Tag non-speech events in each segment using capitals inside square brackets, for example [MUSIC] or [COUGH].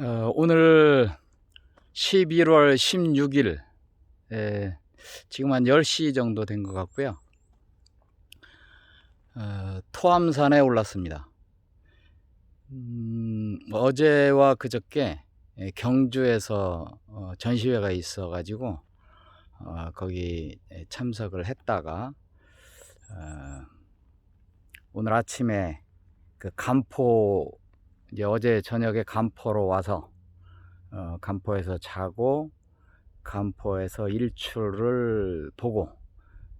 어, 오늘 11월 16일, 에, 지금 한 10시 정도 된 것 같고요. 어, 토암산에 올랐습니다. 음, 어제와 그저께 에, 경주에서 어, 전시회가 있어 가지고 어, 거기 에, 참석을 했다가 어, 오늘 아침에 그 간포 이제 어제 저녁에 간포로 와서 어, 간포에서 자고 간포에서 일출을 보고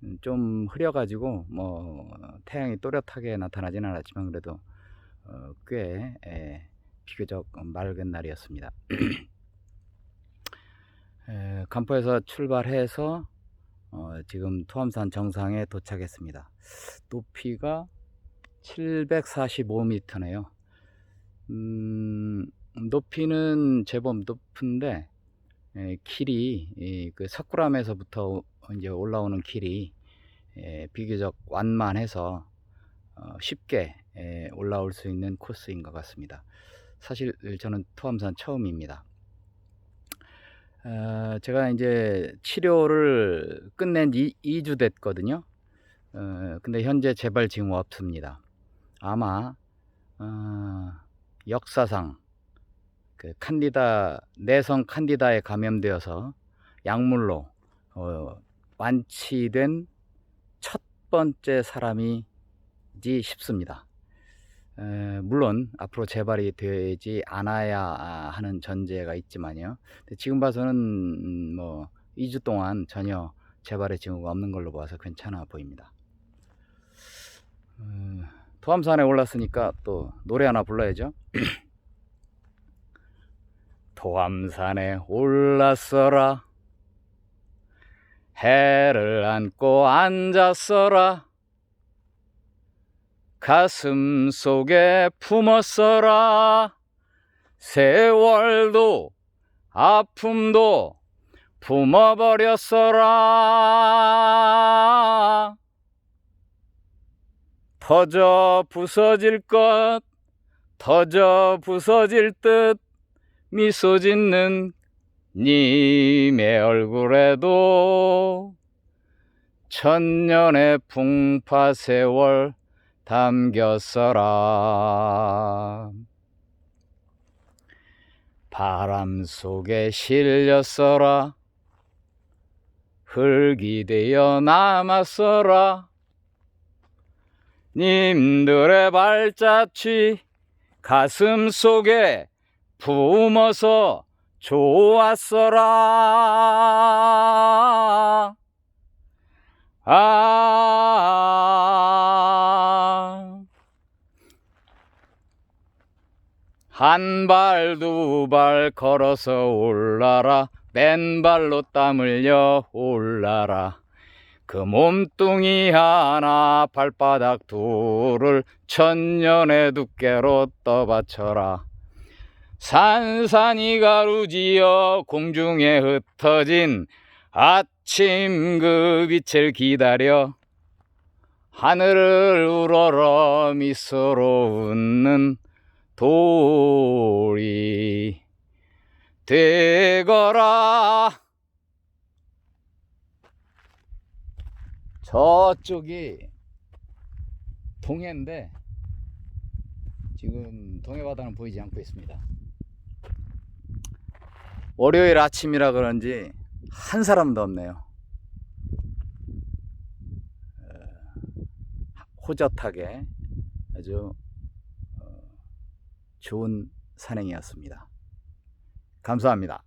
음, 좀 흐려가지고 뭐 태양이 또렷하게 나타나진 않았지만 그래도 어, 꽤 에, 비교적 맑은 날이었습니다. [CLEARS THROAT] 에, 간포에서 출발해서 어, 지금 토암산 정상에 도착했습니다. 높이가 745m네요. 음, 높이는 제법 높은데 에, 길이 이, 그 석굴암에서부터 이제 올라오는 길이 에, 비교적 완만해서 어, 쉽게 에, 올라올 수 있는 코스인 것 같습니다. 사실 저는 토암산 처음입니다. 어, 제가 이제 치료를 끝낸 지 2주 됐거든요. 어, 근데 현재 재발 징후 없습니다. 아마 어, 역사상 그 칸디다 내성 칸디다에 감염되어서 약물로 어, 완치된 첫 번째 사람이지 싶습니다. 에, 물론 앞으로 재발이 되지 않아야 하는 전제가 있지만요. 지금 봐서는 음, 뭐 2주 동안 전혀 재발의 징후가 없는 걸로 봐서 괜찮아 보입니다. 어, 토암산에 올랐으니까 또 노래 하나 불러야죠. [CLEARS THROAT] 토암산에 올랐어라. 해를 안고 앉았어라. 가슴 속에 품었어라. 세월도 아픔도 품어버렸어라 터져 부서질 것 터져 부서질 듯 미소 짓는 님의 얼굴에도 천년의 풍파 세월 담겼어라. 바람 속에 실렸어라. 흙이 되어 남았어라 님들의 발자취 가슴 속에 품어서 좋았어라. 아, 한 발, 두 발 걸어서 올라라. 맨발로 땀 흘려 올라라. 그 몸뚱이 하나 발바닥 둘을 천년의 두께로 떠받쳐라. 산산이 가루지어 공중에 흩어진 아침 그 빛을 기다려 하늘을 우러러 미소로 웃는 돌이 되거라 저쪽이 동해인데 지금 동해 바다는 보이지 않고 있습니다. 월요일 아침이라 그런지 한 사람도 없네요. 어, 호젓하게 아주 어, 좋은 산행이었습니다. 감사합니다.